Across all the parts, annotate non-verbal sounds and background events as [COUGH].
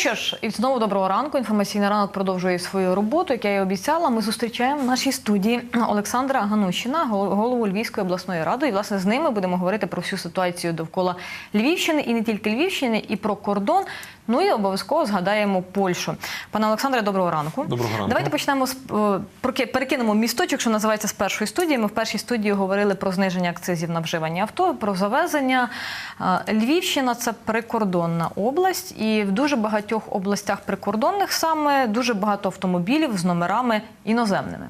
що ж, і знову доброго ранку. Інформаційний ранок продовжує свою роботу. Як я і обіцяла, ми зустрічаємо в нашій студії Олександра Ганущина, голову Львівської обласної ради. І власне з ними будемо говорити про всю ситуацію довкола Львівщини і не тільки Львівщини, і про кордон. Ну і обов'язково згадаємо Польщу. Пане Олександре, доброго ранку. Доброго ранку. Давайте почнемо з е, перекинемо місточок, що називається з першої студії. Ми в першій студії говорили про зниження акцизів на вживані авто, про завезення. Е, Львівщина це прикордонна область, і в дуже багатьох областях прикордонних саме дуже багато автомобілів з номерами іноземними.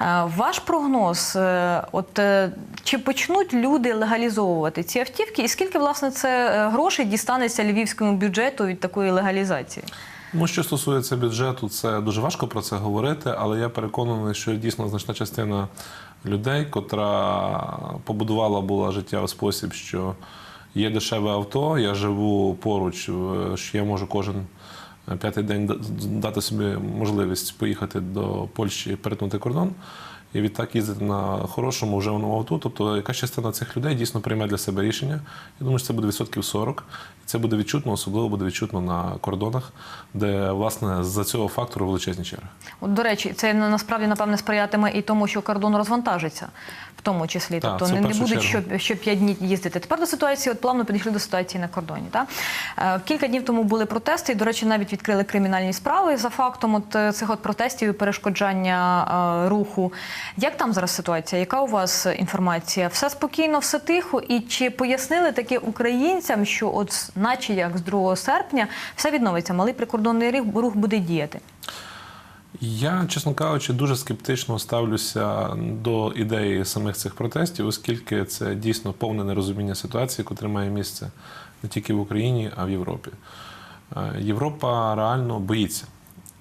Е, Ваш прогноз, е, от е, чи почнуть люди легалізовувати ці автівки, і скільки власне це грошей дістанеться львівському бюджету від такої легалізації? Ну, що стосується бюджету, це дуже важко про це говорити, але я переконаний, що дійсно значна частина людей, котра побудувала була життя у спосіб, що є дешеве авто, я живу поруч, е, що я можу кожен п'ятий день дати собі можливість поїхати до Польщі і перетнути кордон. І відтак їздити на хорошому вживаному авто. Тобто якась частина цих людей дійсно прийме для себе рішення. Я думаю, що це буде відсотків 40. І це буде відчутно, особливо буде відчутно на кордонах, де власне за цього фактору величезні черги. От, до речі, це насправді напевне сприятиме і тому, що кордон розвантажиться, в тому числі. Так, тобто не, не будуть що, що 5 днів їздити. Тепер до ситуації, от плавно підійшли до ситуації на кордоні. Так? Е, Кілька днів тому були протести, і, до речі, навіть відкрили кримінальні справи за фактом от е, цих от протестів і перешкоджання е, руху. Як там зараз ситуація? Яка у вас інформація? Все спокійно, все тихо? І чи пояснили таки українцям, що от наче як з 2 серпня все відновиться, малий прикордонний рух- буде діяти? Я, чесно кажучи, дуже скептично ставлюся до ідеї самих цих протестів, оскільки це дійсно повне нерозуміння ситуації, котре має місце не тільки в Україні, а в Європі. Е, Європа реально боїться.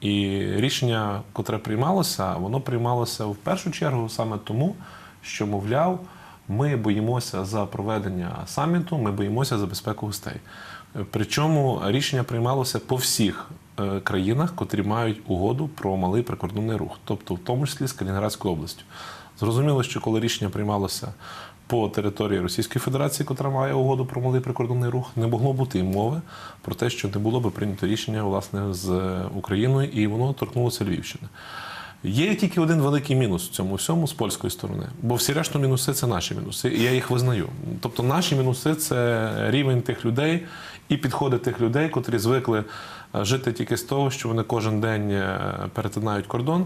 І рішення, котре приймалося, воно приймалося в першу чергу саме тому, що, мовляв, ми боїмося за проведення саміту, ми боїмося за безпеку гостей. Причому рішення приймалося по всіх е, країнах, котрі мають угоду про малий прикордонний рух, тобто в тому числі з Калінінградською областю. Зрозуміло, що коли рішення приймалося по території Російської Федерації, котра має угоду про малий прикордонний рух, не могло бути і мови про те, що не було би прийнято рішення власне з Україною, і воно торкнулося Львівщини. Є тільки один великий мінус в цьому всьому з польської сторони, бо всі решту мінуси це наші мінуси, і я їх визнаю. Тобто наші мінуси це рівень тих людей і підходи тих людей, котрі звикли жити тільки з того, що вони кожен день е, перетинають кордон,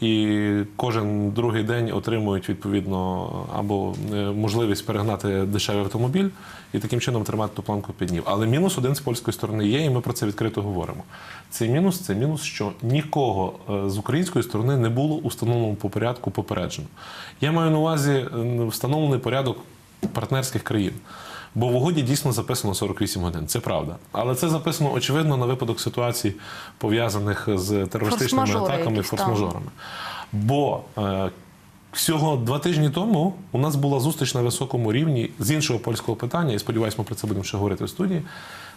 і кожен другий день отримують відповідно або е, можливість перегнати дешевий автомобіль і таким чином тримати ту планку під нів. Але мінус один з польської сторони є, і ми про це відкрито говоримо. Цей мінус це мінус, що нікого е, з української сторони не було у встановленому по порядку попереджено. Я маю на увазі е, встановлений порядок партнерських країн. Бо в угоді дійсно записано 48 годин. Це правда. Але це записано очевидно на випадок ситуацій, пов'язаних з терористичними Форс-мажори атаками, якісь, форс-мажорами. Бо е, всього два тижні тому у нас була зустріч на високому рівні з іншого польського питання, і сподіваюся, ми про це будемо ще говорити в студії,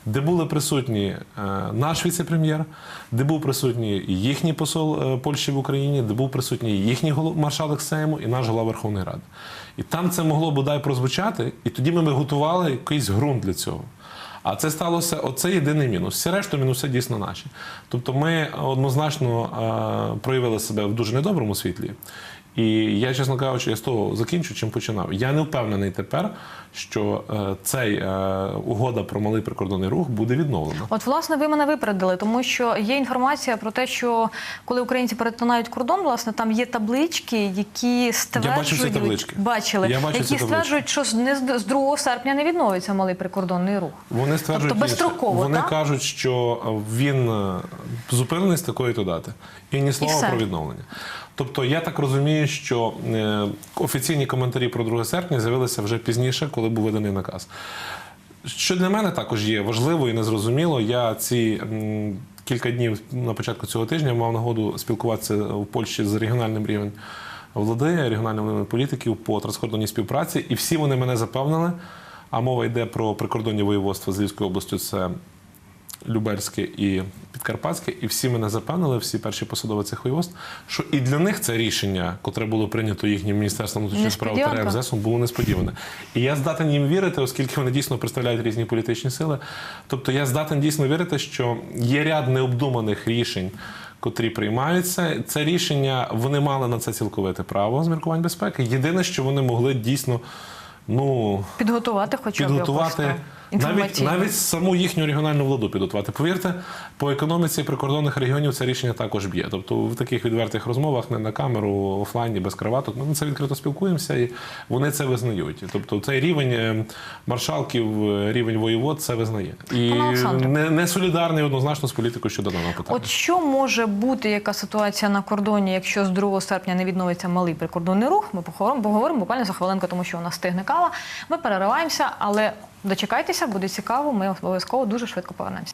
де були присутні е, наш віце-прем'єр, де був присутній їхній посол е, Польщі в Україні, де був присутній їхній маршалок Сейму і наш голова Верховної Ради. І там це могло бодай прозвучати, і тоді ми готували якийсь ґрунт для цього. А це сталося оце єдиний мінус. Всі решту мінуси дійсно наші. Тобто ми однозначно е, проявили себе в дуже недоброму світлі. І я, чесно кажучи, я з того закінчу, чим починав. Я не впевнений тепер, що е, цей е, угода про малий прикордонний рух буде відновлена. От, власне, ви мене випередили, тому що є інформація про те, що коли українці перетинають кордон, власне, там є таблички, які стверджують, бачив ці таблички. бачили, Я бачив ці які стверджують, що не з з 2 серпня не відновиться малий прикордонний рух. Вони стверджують, Тобто безстроково, вони так? кажуть, що він е, зупинений з такої то дати. І ні слова все. про відновлення. Тобто, я так розумію, що е, офіційні коментарі про 2 серпня з'явилися вже пізніше, коли був виданий наказ. Що для мене також є важливо і незрозуміло, я ці кілька днів на початку цього тижня мав нагоду спілкуватися в Польщі з регіональним рівнем влади, регіональним рівнем політиків по транскордонній співпраці, і всі вони мене запевнили. А мова йде про прикордонні воєводства з Львівською областю. Це Любельське і Підкарпатське, і всі мене запевнили, всі перші посадові цих воєводств, що і для них це рішення, котре було прийнято їхнім міністерством внутрішніх справ та. РФЗСом, було несподіване. І я здатен їм вірити, оскільки вони дійсно представляють різні політичні сили. Тобто я здатен дійсно вірити, що є ряд необдуманих рішень. Котрі приймаються, це рішення вони мали на це цілковите право з міркувань безпеки. Єдине, що вони могли дійсно ну Підготувати хоча б підготувати навіть, навіть саму їхню регіональну владу підготувати. Повірте, по економіці прикордонних регіонів це рішення також б'є. Тобто в таких відвертих розмовах не на камеру, офлайні, без краваток. Ми на це відкрито спілкуємося, і вони це визнають. Тобто цей рівень е, маршалків, е, рівень воєвод це визнає. І не, не солідарний однозначно з політикою щодо даного питання. От що може бути яка ситуація на кордоні, якщо з 2 серпня не відновиться малий прикордонний рух? Ми поговоримо, поговоримо буквально за хвилинку, тому що у нас стигне кава. Ми перериваємося, але дочекайтеся, буде цікаво. Ми обов'язково дуже швидко повернемося.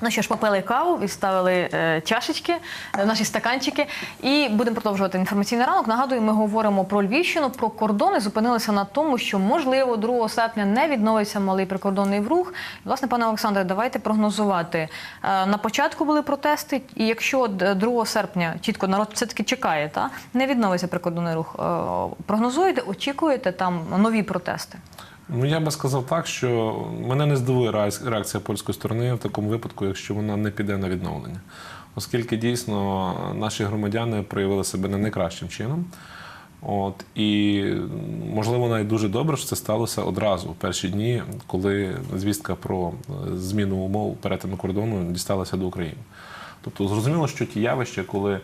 Ну що ж, попили каву, відставили е, чашечки, е, наші стаканчики, і будемо продовжувати інформаційний ранок. Нагадую, ми говоримо про Львівщину, про кордони. Зупинилися на тому, що можливо 2 серпня не відновиться малий прикордонний рух. Власне, пане Олександре, давайте прогнозувати. Е, на початку були протести, і якщо д- 2 серпня чітко народ все таки чекає, та не відновиться прикордонний рух. е, Прогнозуєте, очікуєте там нові протести? Ну я би сказав так, що мене не здивує реакція польської сторони в такому випадку, якщо вона не піде на відновлення, оскільки дійсно наші громадяни проявили себе не найкращим чином. От і можливо навіть дуже добре, що це сталося одразу в перші дні, коли звістка про е, зміну умов перетину кордону дісталася до України. Тобто зрозуміло, що ті явища, коли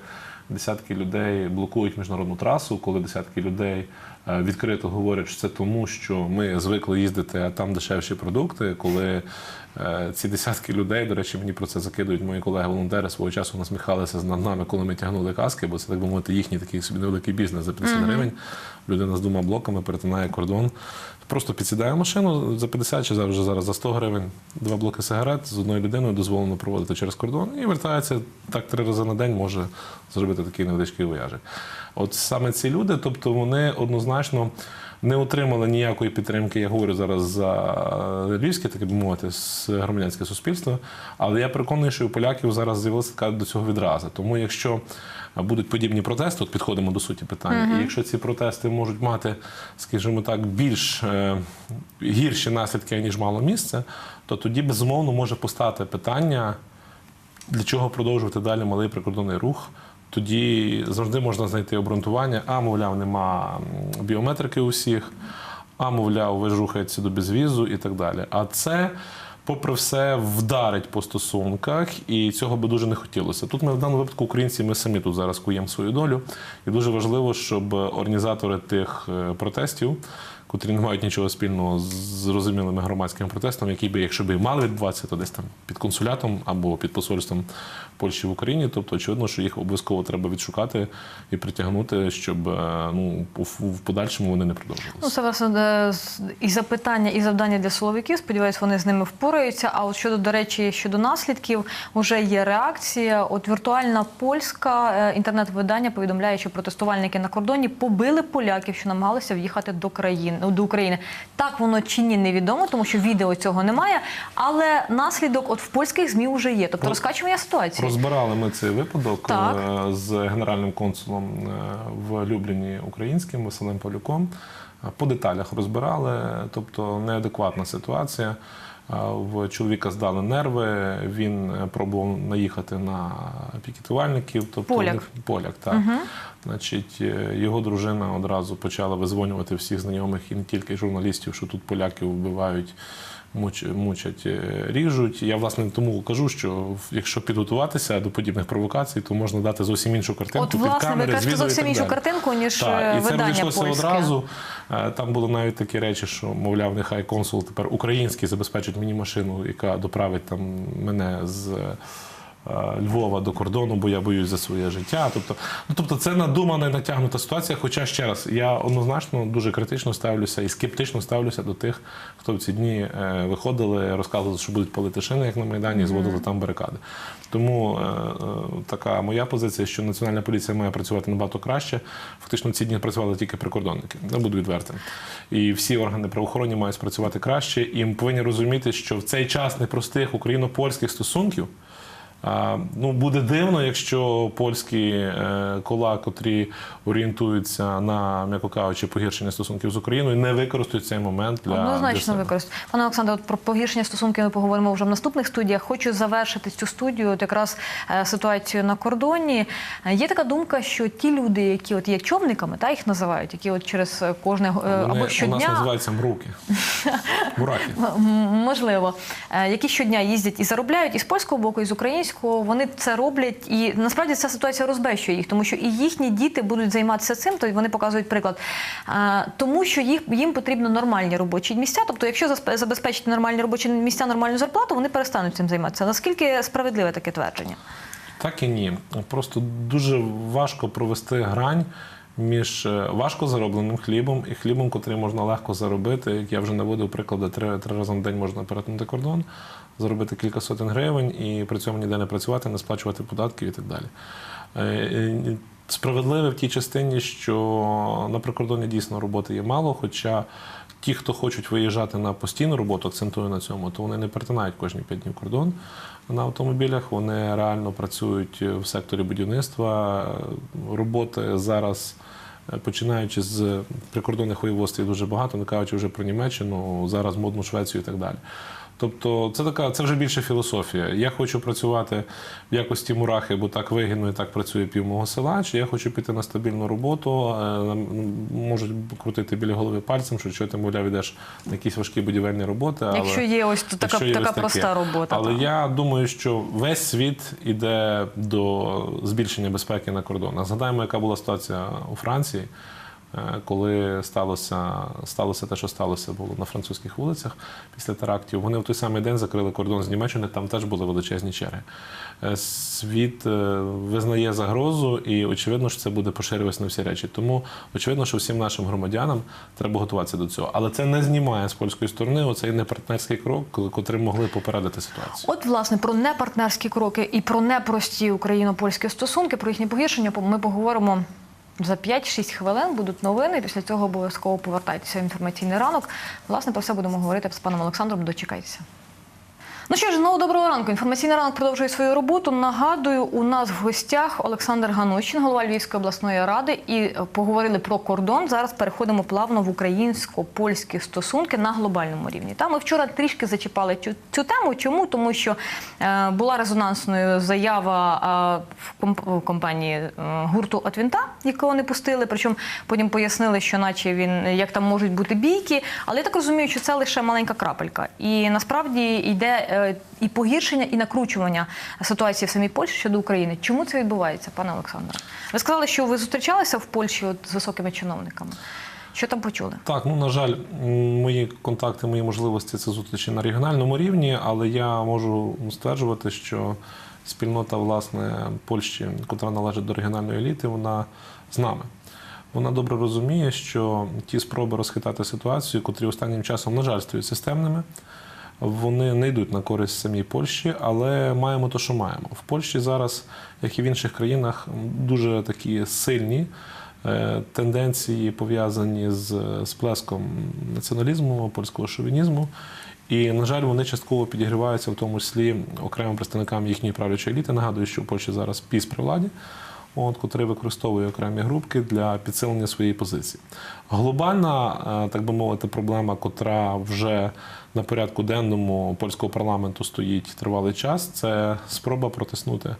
десятки людей блокують міжнародну трасу, коли десятки людей е, відкрито говорять, що це тому, що ми звикли їздити, а там дешевші продукти. Коли е, ці десятки людей, до речі, мені про це закидують мої колеги-волонтери свого часу насміхалися над нами, коли ми тягнули каски, бо це так би мовити їхній такий собі невеликий бізнес за 50 гривень. Людина з двома блоками перетинає кордон. Просто підсідає машину за 50 чи вже зараз за 100 гривень, два блоки сигарет з одною людиною дозволено проводити через кордон і вертається так три рази на день, може зробити такий невеличкий вояжик. От саме ці люди, тобто вони однозначно не отримали ніякої підтримки. Я говорю зараз за львівське, таке би мовити, з громадянське суспільство. Але я переконаний, що у поляків зараз з'явилася така до цього відраза. Тому якщо будуть подібні протести, от підходимо до суті питання, і якщо ці протести можуть мати, скажімо так, більш е, гірші наслідки, ніж мало місце, то тоді безумовно може постати питання, для чого продовжувати далі малий прикордонний рух. Тоді завжди можна знайти обґрунтування, а мовляв, нема біометрики усіх, а мовляв, ви ж до безвізу і так далі. А це, попри все, вдарить по стосунках, і цього би дуже не хотілося. Тут ми в даному випадку українці, ми самі тут зараз куємо свою долю. І дуже важливо, щоб організатори тих е, протестів, котрі не мають нічого спільного з зрозумілими громадськими протестами, які би, якщо б і мали відбуватися, то десь там під консулятом або під посольством Польщі в Україні. Тобто, очевидно, що їх обов'язково треба відшукати і притягнути, щоб е, ну в- подальшому вони не продовжувалися. Ну, це власне і запитання, і завдання для силовиків. Сподіваюсь, вони з ними впораються. А от щодо, до речі, щодо наслідків, вже є реакція. От віртуальна польська е, інтернет-видання повідомляє, що протестувальники на кордоні побили поляків, що намагалися в'їхати до країни до України. Так воно чи ні, невідомо, тому що відео цього немає. Але наслідок от в польських змі вже є. Тобто Ну, розкачування ситуації. Розбирали ми цей випадок Так. е, з генеральним консулом е, в Любліні українським Василем Павлюком. Е, По деталях розбирали, тобто неадекватна ситуація. В чоловіка здали нерви, він пробував наїхати на пікетувальників. Тобто Поляк. поляк, так. Значить, е, його дружина одразу почала визвонювати всіх знайомих і не тільки журналістів, що тут поляків вбивають мучать, е, ріжуть. Я власне тому кажу, що якщо підготуватися до подібних провокацій, то можна дати зовсім іншу картинку. От, під власне, ви кажете зовсім іншу картинку, ніж е, Так, і це розійшлося польське. одразу. Е, Там були навіть такі речі, що мовляв, нехай консул тепер український забезпечить мені машину, яка доправить там мене з. Е, Львова до кордону, бо я боюсь за своє життя. Тобто, ну, тобто це надумана і натягнута ситуація. Хоча ще раз, я однозначно дуже критично ставлюся і скептично ставлюся до тих, хто в ці дні е, виходили, розказували, що будуть палити шини, як на Майдані, і зводили там барикади. Тому е, е, така моя позиція, що національна поліція має працювати набагато краще. Фактично ці дні працювали тільки прикордонники. Я буду відвертим. І всі органи правоохоронні мають працювати краще. І ми повинні розуміти, що в цей час непростих україно-польських стосунків. Ну, буде дивно, якщо польські е, кола, котрі орієнтуються на, м'яко кажучи, погіршення стосунків з Україною, не використають цей момент для Однозначно використати. Пане Олександре, от про погіршення стосунків ми поговоримо вже в наступних студіях. Хочу завершити цю студію, от якраз е, ситуацію на кордоні. Є така думка, що ті люди, які от є човниками, та їх називають, які от через е, кожне Вони або у нас називаються мруки. [LAUGHS] Мураки. Можливо, які щодня їздять і заробляють і з польського боку, і з українського. Вони це роблять, і насправді ця ситуація розбещує їх, тому що і їхні діти будуть займатися цим, то вони показують приклад. Е, Тому що їх їм потрібно нормальні робочі місця. Тобто, якщо забезпечити нормальні робочі місця, нормальну зарплату, вони перестануть цим займатися. Наскільки справедливе таке твердження? Так і ні. Просто дуже важко провести грань між е, важко заробленим хлібом і хлібом, котрий можна легко заробити. Як я вже наводив приклади, три, три рази на день можна перетнути кордон, заробити кілька сотень гривень і при цьому ніде не працювати, не сплачувати податки і так далі. Е, е, Справедливе в тій частині, що на прикордоні дійсно роботи є мало, хоча ті, хто хочуть виїжджати на постійну роботу, акцентую на цьому, то вони не перетинають кожні п'ять днів кордон на автомобілях. Вони реально працюють в секторі будівництва. Роботи зараз, е, починаючи з прикордонних воєводств, дуже багато, не кажучи вже про Німеччину, зараз модну Швецію і так далі. Тобто це така, це вже більше філософія. Я хочу працювати в якості мурахи, бо так вигідно і так працює пів мого села. Чи я хочу піти на стабільну роботу, е, можуть крутити біля голови пальцем, що що ти, мовляв, йдеш на якісь важкі будівельні роботи. але- Якщо є ось тут така, є така ось проста робота. Але так. я думаю, що весь світ іде до збільшення безпеки на кордонах. Згадаємо, яка була ситуація у Франції, коли сталося, сталося те, що сталося було на французьких вулицях після терактів. Вони в той самий день закрили кордон з Німеччини, там теж були величезні черги. Е, Світ е, визнає загрозу, і очевидно, що це буде поширюватися на всі речі. Тому очевидно, що всім нашим громадянам треба готуватися до цього. Але це не знімає з польської сторони оцей непартнерський крок, котрим могли попередити ситуацію. От, власне, про непартнерські кроки і про непрості україно-польські стосунки, про їхнє погіршення ми поговоримо за 5-6 хвилин. Будуть новини. Після цього обов'язково повертайтеся в інформаційний ранок. Власне, про все будемо говорити з паном Олександром. Дочекайтеся. Ну що ж, знову доброго ранку. Інформаційний ранок продовжує свою роботу. Нагадую, у нас в гостях Олександр Ганущин, голова Львівської обласної ради, і е, поговорили про кордон. Зараз переходимо плавно в українсько-польські стосунки на глобальному рівні. Та ми вчора трішки зачіпали цю, цю тему. Чому? Тому що е, була резонансною заява е, в комп- компанії е, гурту Отвінта, якого не пустили. Причому потім пояснили, що наче він як там можуть бути бійки. Але я так розумію, що це лише маленька крапелька. І насправді йде е, і погіршення, і накручування ситуації в самій Польщі щодо України. Чому це відбувається, пане Олександре? Ви сказали, що ви зустрічалися в Польщі от, з високими чиновниками. Що там почули? Так, ну на жаль, мої контакти, мої можливості це зустрічі на регіональному рівні, але я можу стверджувати, що спільнота власне Польщі, яка належить до регіональної еліти, вона з нами. Вона добре розуміє, що ті спроби розхитати ситуацію, котрі останнім часом, на жаль, стають системними, вони не йдуть на користь самій Польщі, але маємо те, що маємо. В Польщі зараз, як і в інших країнах, дуже такі сильні е, тенденції пов'язані з сплеском націоналізму, польського шовінізму. І, на жаль, вони частково підігріваються, в тому числі окремим представникам їхньої правлячої еліти. Нагадую, що в Польщі зараз піс при владі, от, котрий використовує окремі групки для підсилення своєї позиції. Глобальна, е, так би мовити, проблема, котра вже на порядку денному польського парламенту стоїть тривалий час, це спроба протиснути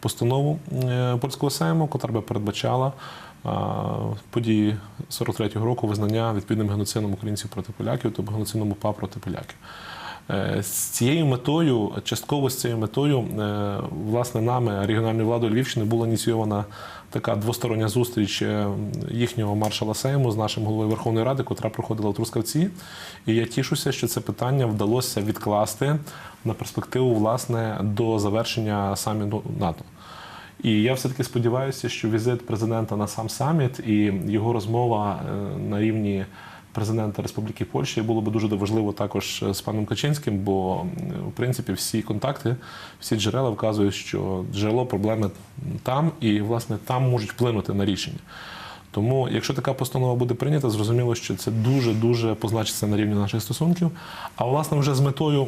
постанову е, польського сейму, котра би передбачала е, події 43-го року визнання відповідним геноцидом українців проти поляків, тобто геноцидом УПА проти поляків. Е, З цією метою, частково з цією метою, е, власне, нами, регіональною владою Львівщини, була ініційована така двостороння зустріч е, їхнього маршала Сейму з нашим головою Верховної Ради, котра проходила в Трускавці. І я тішуся, що це питання вдалося відкласти на перспективу власне до завершення саміту НАТО. І я все-таки сподіваюся, що візит президента на сам саміт і його розмова на рівні президента Республіки Польща було би дуже важливо також з паном Качинським, бо в принципі всі контакти, всі джерела вказують, що джерело проблеми там, і власне там можуть вплинути на рішення. Тому, якщо така постанова буде прийнята, зрозуміло, що це дуже дуже позначиться на рівні наших стосунків. А власне, вже з метою,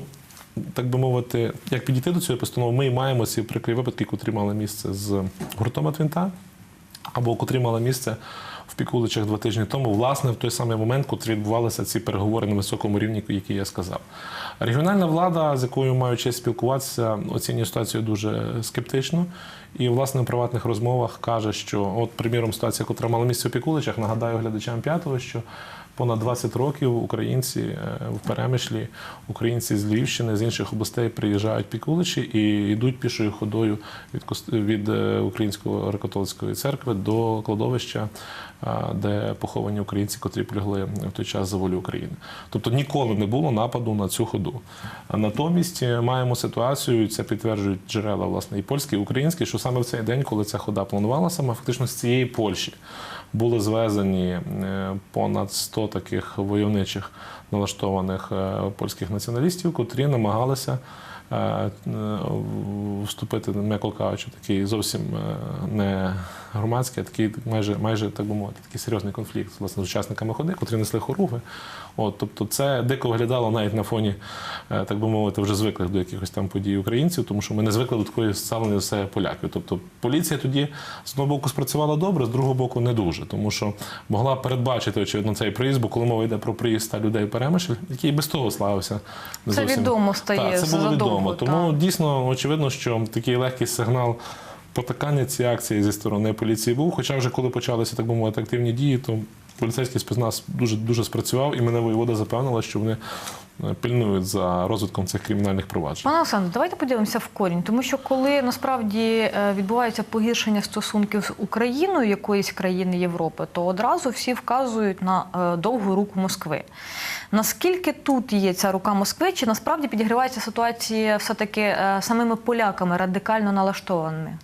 так би мовити, як підійти до цієї постанови, ми маємо ці прикрі випадки, котрі мали місце з гуртом Твінта, або котрі мали місце в Пікуличах два тижні тому, власне, в той самий момент, коли відбувалися ці переговори на високому рівні, які я сказав. Регіональна влада, з якою маю честь спілкуватися, оцінює ситуацію дуже скептично. І, власне, в приватних розмовах каже, що, от, приміром, ситуація, яка мала місце у Пікуличах, нагадаю глядачам п'ятого, що понад 20 років українці е, в Перемишлі, українці з Львівщини, з інших областей приїжджають Пікуличі і йдуть пішою ходою від, від е, Української греко-католицької церкви до кладовища, е, де поховані українці, котрі полягли в той час за волю України. Тобто ніколи не було нападу на цю ходу. Натомість маємо ситуацію, це підтверджують джерела власне і польські, і українські, що саме в цей день, коли ця хода планувалася, ми фактично з цієї Польщі були звезені понад 100 таких войовничих налаштованих е, польських націоналістів, котрі намагалися е, вступити, м'яко кажучи, такий зовсім е, не громадський, а такий майже, майже так би мовити, такий серйозний конфлікт власне, з учасниками ходи, котрі несли хоруги. От, тобто це дико виглядало навіть на фоні, е, так би мовити, вже звиклих до якихось там подій українців, тому що ми не звикли до такої ставлення до себе поляків. Тобто поліція тоді з одного боку спрацювала добре, з другого боку не дуже, тому що могла передбачити очевидно цей приїзд, бо коли мова йде про приїзд 100 людей Перемишль, який без того славився. не Це зовсім. відомо стає Так, це було задовго, відомо. Тому дійсно очевидно, що такий легкий сигнал. Потакання цієї акції зі сторони поліції був. Хоча вже коли почалися так би мовити активні дії, то поліцейський спецназ дуже дуже спрацював, і мене воєвода запевнила, що вони е, пильнують за розвитком цих кримінальних проваджень. Пане Олександр, давайте подивимося в корінь, тому що коли насправді е, відбувається погіршення стосунків з Україною якоїсь країни Європи, то одразу всі вказують на е, довгу руку Москви. Наскільки тут є ця рука Москви, чи насправді підігрівається ситуація все-таки е, самими поляками радикально налаштованими?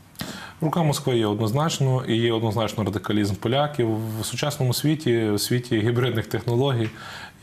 Рука Москви є однозначно, і є однозначно радикалізм поляків. В сучасному світі, в світі гібридних технологій,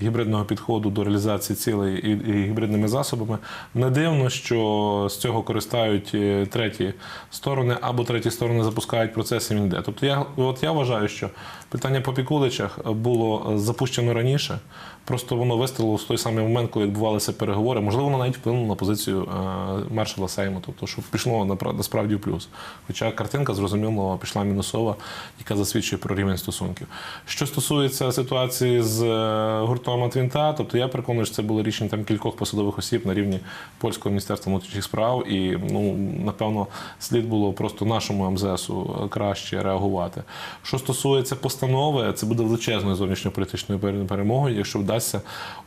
гібридного підходу до реалізації цілей і, гібридними засобами. Не дивно, що з цього користають е, треті сторони або треті сторони запускають процеси. Він йде. Тобто я от я вважаю, що питання по Пікуличах було запущено раніше. Просто воно вистрілило в той самий момент, коли відбувалися переговори. Можливо, воно навіть вплинуло на позицію е, маршала Сейму, тобто, що пішло насправді в плюс. Хоча картинка, зрозуміло, пішла мінусова, яка засвідчує про рівень стосунків. Що стосується ситуації з е, гуртом Атвінта, тобто я переконаний, що це було рішення там кількох посадових осіб на рівні польського міністерства внутрішніх справ, і ну напевно слід було просто нашому МЗСу краще реагувати. Що стосується постанови, це буде величезною зовнішньополітичною пере- перемогою, якщо вдасться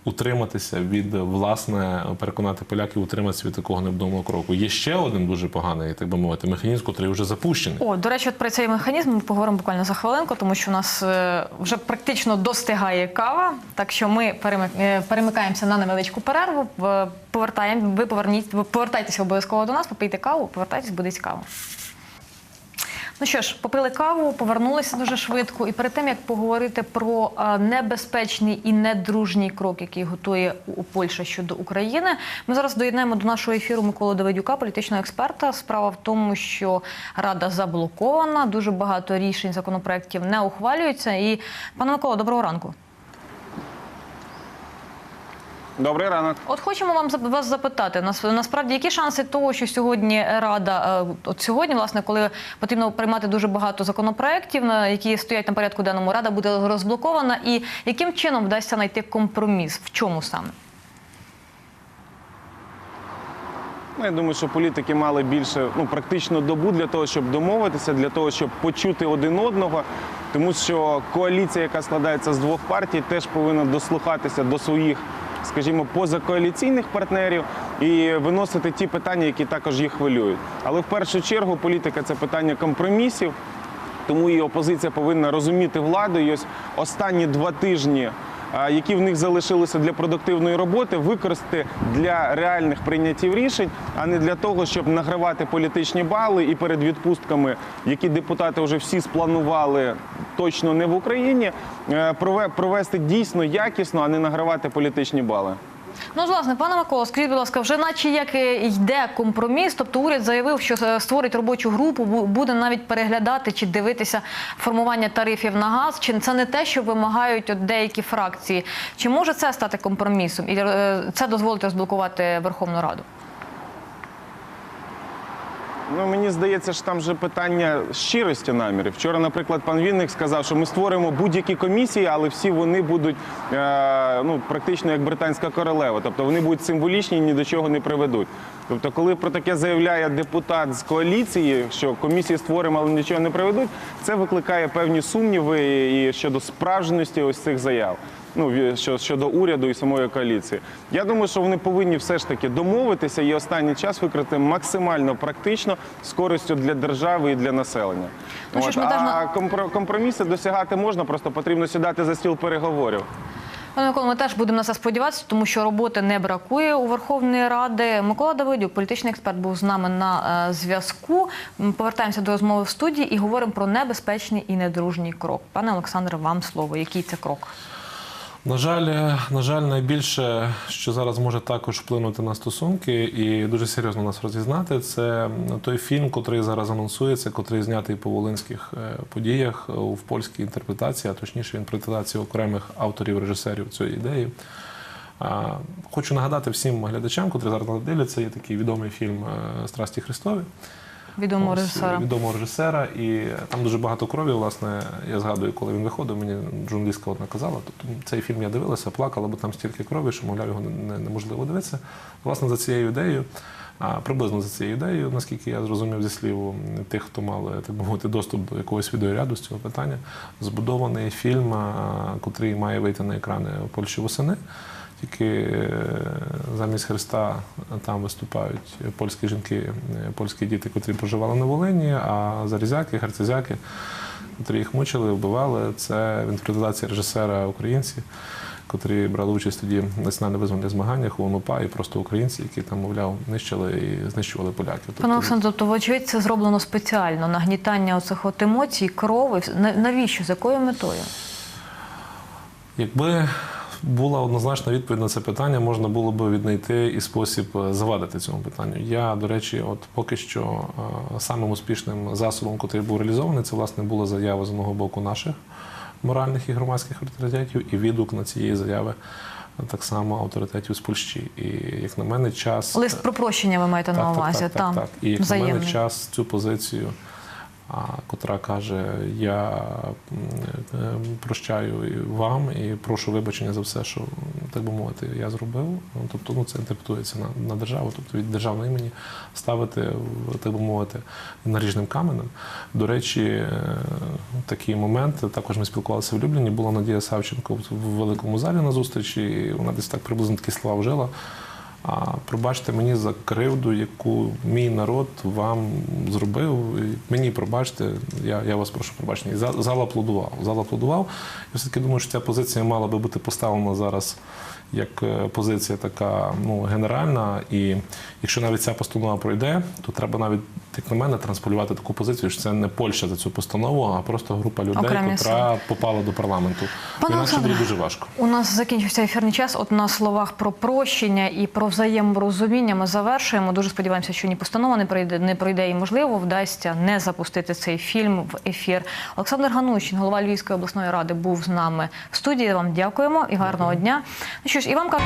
утриматися від власне переконати поляків утриматися від такого невдомого кроку. Є ще один дуже поганий, так би мовити, механізм, який вже запущений. О, до речі, от про цей механізм ми поговоримо буквально за хвилинку, тому що у нас е, вже практично достигає кава. Так що ми е, перемикаємося на невеличку перерву. Повертаємо, ви поверніть, повертайтеся обов'язково до нас, попийте каву, повертайтесь, буде цікаво. Ну що ж, попили каву, повернулися дуже швидко. І перед тим як поговорити про е, небезпечний і недружній крок, який готує у- Польща щодо України, ми зараз доєднаємо до нашого ефіру Миколу Давидюка, політичного експерта. Справа в тому, що рада заблокована, дуже багато рішень законопроєктів не ухвалюються. І пане Миколо, доброго ранку. Добрий ранок. От хочемо вам вас запитати насправді, які шанси того, що сьогодні рада, е, от сьогодні, власне, коли потрібно приймати дуже багато законопроєктів, які стоять на порядку денному, рада буде розблокована, і яким чином вдасться знайти компроміс? В чому саме? Ну, я думаю, що політики мали більше ну, практично добу для того, щоб домовитися, для того, щоб почути один одного. Тому що коаліція, яка складається з двох партій, теж повинна дослухатися до своїх скажімо, позакоаліційних партнерів і виносити ті питання, які також їх хвилюють. Але в першу чергу політика це питання компромісів. Тому і опозиція повинна розуміти владу. І ось останні два тижні, які в них залишилися для продуктивної роботи, використати для реальних прийняттів рішень, а не для того, щоб награвати політичні бали і перед відпустками, які депутати вже всі спланували точно не в Україні, е, провести дійсно якісно, а не награвати політичні бали. Ну, власне, пане Микола, скажіть, будь ласка, вже наче як е, йде компроміс, тобто уряд заявив, що е, створить робочу групу, буде навіть переглядати чи дивитися формування тарифів на газ. Чи це не те, що вимагають от деякі фракції? Чи може це стати компромісом і е, це дозволить розблокувати Верховну Раду? Ну мені здається, що там вже питання щирості намірів. Вчора, наприклад, пан Вінник сказав, що ми створимо будь-які комісії, але всі вони будуть е, ну практично як британська королева, тобто вони будуть символічні і ні до чого не приведуть. Тобто, коли про таке заявляє депутат з коаліції, що комісії створимо, але нічого не приведуть, це викликає певні сумніви і щодо справжності ось цих заяв. Ну що щодо уряду і самої коаліції. Я думаю, що вони повинні все ж таки домовитися і останній час викрити максимально практично з користю для держави і для населення. Ну, що ж, ми а теж компроміси досягати можна, просто потрібно сідати за стіл переговорів. Пане Микола, ми теж будемо на це сподіватися, тому що роботи не бракує у Верховної Ради. Микола Давидюк, політичний експерт, був з нами на е, зв'язку. Повертаємося до розмови в студії і говоримо про небезпечний і недружній крок. Пане Олександре, вам слово. Який це крок? На жаль, е, на жаль, найбільше, що зараз може також вплинути на стосунки і дуже серйозно нас розізнати, це той фільм, котрий зараз анонсується, котрий знятий по волинських е, подіях е, в польській інтерпретації, а точніше інтерпретації окремих авторів, режисерів цієї ідеї. Хочу нагадати всім глядачам, котрі зараз дивляться, є такий відомий фільм Страсті Христові. Відомого Ось, режисера. Відомого режисера. І там дуже багато крові. Власне, я згадую, коли він виходив, мені журналістка одна казала. Тобто цей фільм я дивилася, плакала, бо там стільки крові, що, мовляв, його неможливо дивитися. Власне, за цією ідеєю. А приблизно за цією ідеєю, наскільки я зрозумів зі слів тих, хто мали так би мовити доступ до якогось відеоряду з цього питання, збудований фільм, котрий має вийти на екрани у Польщі восени. Тільки е, замість Христа там виступають польські жінки, е, польські діти, котрі проживали на Волині, а зарізяки, харцизяки, котрі їх мучили, вбивали. Це в інтерпретації режисера українці, котрі брали участь тоді в національно-визвольних змаганнях у ОНУПА і просто українці, які там, мовляв, нищили і знищували поляків. Пане Тобто, Олександре, тобто, вочевидь, це зроблено спеціально. Нагнітання оцих от емоцій, крови. Навіщо? З якою метою? Якби була однозначна відповідь на це питання, можна було б віднайти і спосіб е, завадити цьому питанню. Я, до речі, от поки що е, самим успішним засобом, який був реалізований, це власне була заява з одного боку наших моральних і громадських авторитетів, і відгук на цієї заяви е, так само авторитетів з Польщі. І як на мене, час Лист про прощення ви маєте на увазі. так, так, там, так. І як на мене час цю позицію, котра каже: я е, прощаю вам і прошу вибачення за все, що так би мовити, я зробив. Ну, тобто, ну це інтерпретується на, на державу, тобто від державного імені ставити, так би мовити, наріжним каменем. До речі, е, такий момент. Також ми спілкувалися в Любліні. Була Надія Савченко в великому залі на зустрічі. Вона десь так приблизно такі слова вжила. А пробачте мені за кривду, яку мій народ вам зробив. І Мені пробачте, я, я вас прошу пробачення. І за- зал аплодував. Зал аплодував. Я все-таки думаю, що ця позиція мала би бути поставлена зараз як е, позиція така ну, генеральна. І якщо навіть ця постанова пройде, то треба навіть, як на мене, транспулювати таку позицію, що це не Польща за цю постанову, а просто група людей, Окремі яка попала до парламенту. Пане Олександре, дуже важко. У нас закінчився ефірний час. От на словах про прощення і про взаєморозуміння ми завершуємо. Дуже сподіваємося, що ні постанова не пройде, не пройде і можливо вдасться не запустити цей фільм в ефір. Олександр Ганущин, голова Львівської обласної ради, був з нами в студії. Вам дякуємо і гарного дня. Ну що і вам кажу.